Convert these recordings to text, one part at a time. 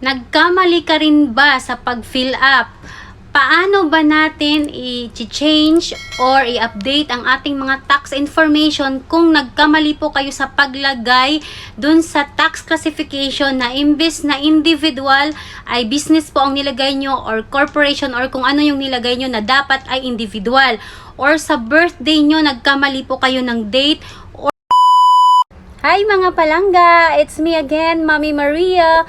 Nagkamali ka rin ba sa pag-fill up? Paano ba natin i-change or i-update ang ating mga tax information kung nagkamali po kayo sa paglagay dun sa tax classification na imbes na individual ay business po ang nilagay nyo or corporation or kung ano yung nilagay nyo na dapat ay individual or sa birthday nyo nagkamali po kayo ng date Hi mga palangga! It's me again, Mami Maria.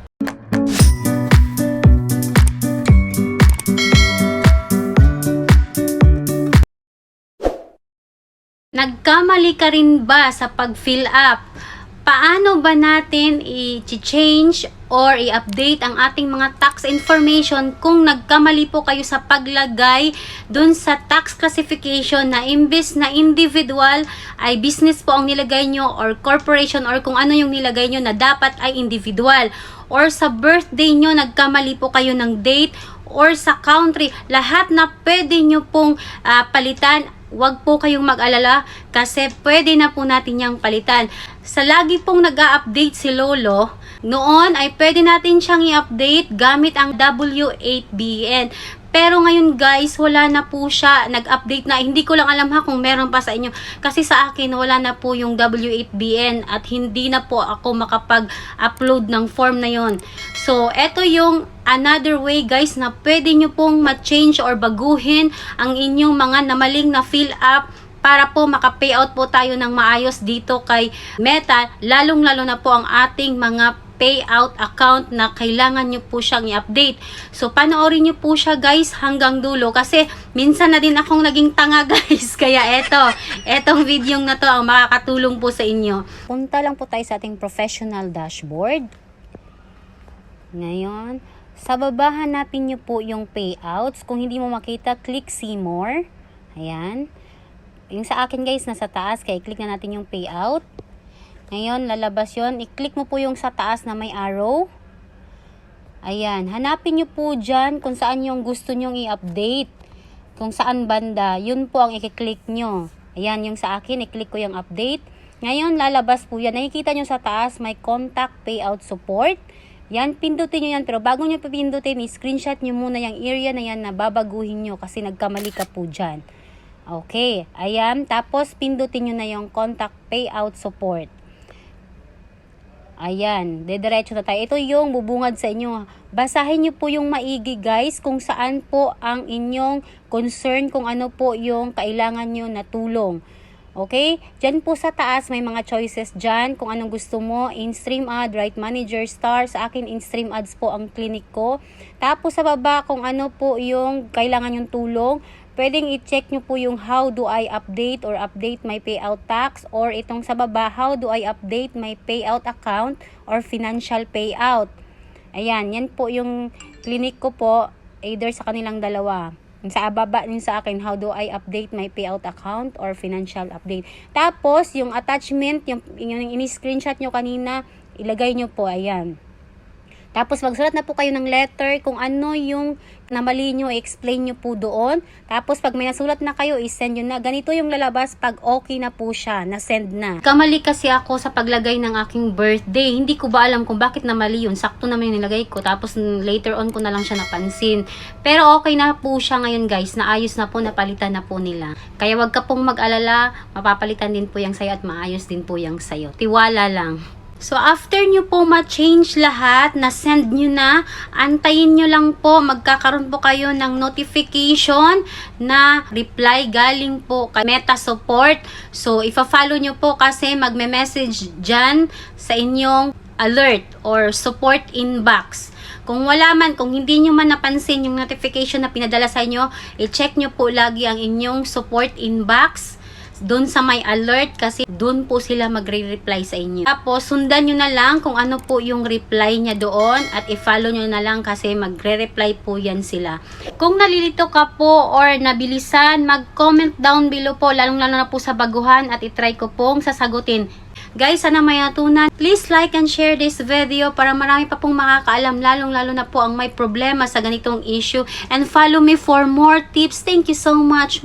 Nagkamali ka rin ba sa pag-fill up? Paano ba natin i-change or i-update ang ating mga tax information kung nagkamali po kayo sa paglagay dun sa tax classification na imbes na individual ay business po ang nilagay nyo or corporation or kung ano yung nilagay nyo na dapat ay individual or sa birthday nyo nagkamali po kayo ng date or sa country lahat na pwede nyo pong ah, palitan Huwag po kayong mag-alala kasi pwede na po natin yang palitan. Sa lagi pong nag update si Lolo, noon ay pwede natin siyang i-update gamit ang W8BN. Pero ngayon guys, wala na po siya. Nag-update na. Hindi ko lang alam ha kung meron pa sa inyo. Kasi sa akin, wala na po yung W8BN at hindi na po ako makapag-upload ng form na yon. So, eto yung another way guys na pwede nyo pong ma-change or baguhin ang inyong mga namaling na fill up para po maka-payout po tayo ng maayos dito kay Meta, lalong-lalo na po ang ating mga payout account na kailangan nyo po siyang i-update. So, panoorin nyo po siya guys hanggang dulo kasi minsan na din akong naging tanga guys. Kaya eto, etong video na to ang makakatulong po sa inyo. Punta lang po tayo sa ating professional dashboard. Ngayon, sa babahan natin nyo po yung payouts. Kung hindi mo makita, click see more. Ayan. Yung sa akin guys, nasa taas. Kaya click na natin yung payout. Ngayon, lalabas yon I-click mo po yung sa taas na may arrow. Ayan. Hanapin nyo po dyan kung saan yung gusto nyong i-update. Kung saan banda. Yun po ang i-click nyo. Ayan, yung sa akin, i-click ko yung update. Ngayon, lalabas po yan. Nakikita nyo sa taas, may contact payout support. Yan, pindutin nyo yan. Pero bago nyo pindutin, i-screenshot nyo muna yung area na yan na babaguhin nyo kasi nagkamali ka po dyan. Okay, ayan. Tapos, pindutin nyo na yung contact payout support. Ayan, dediretso na tayo. Ito yung bubungad sa inyo. Basahin nyo po yung maigi guys kung saan po ang inyong concern, kung ano po yung kailangan nyo na tulong. Okay? Diyan po sa taas may mga choices dyan kung anong gusto mo. In-stream ad, right manager, star. Sa akin, in-stream ads po ang clinic ko. Tapos sa baba kung ano po yung kailangan yung tulong. Pwedeng i-check nyo po yung how do I update or update my payout tax or itong sa baba, how do I update my payout account or financial payout. Ayan, yan po yung clinic ko po, either sa kanilang dalawa. Yung Sa baba din sa akin, how do I update my payout account or financial update. Tapos, yung attachment, yung, yung ini-screenshot nyo kanina, ilagay nyo po, ayan. Tapos magsulat na po kayo ng letter kung ano yung namali nyo, explain nyo po doon. Tapos pag may nasulat na kayo, isend nyo na. Ganito yung lalabas pag okay na po siya, na-send na. Kamali kasi ako sa paglagay ng aking birthday. Hindi ko ba alam kung bakit namali yun. Sakto naman yung nilagay ko. Tapos later on ko na lang siya napansin. Pero okay na po siya ngayon guys. Naayos na po, napalitan na po nila. Kaya wag ka pong mag-alala. Mapapalitan din po yung sayo at maayos din po yung sayo. Tiwala lang. So, after nyo po ma-change lahat, na-send nyo na, antayin nyo lang po, magkakaroon po kayo ng notification na reply galing po kay Meta Support. So, ifa-follow nyo po kasi magme-message dyan sa inyong alert or support inbox. Kung wala man, kung hindi nyo man napansin yung notification na pinadala sa inyo, i-check nyo po lagi ang inyong support inbox doon sa may alert kasi doon po sila magre-reply sa inyo. Tapos, sundan nyo na lang kung ano po yung reply niya doon at i-follow nyo na lang kasi magre-reply po yan sila. Kung nalilito ka po or nabilisan, mag-comment down below po, lalong-lalo na po sa baguhan at itry ko pong sasagutin. Guys, sana may natunan. Please like and share this video para marami pa pong makakaalam lalong-lalo na po ang may problema sa ganitong issue. And follow me for more tips. Thank you so much.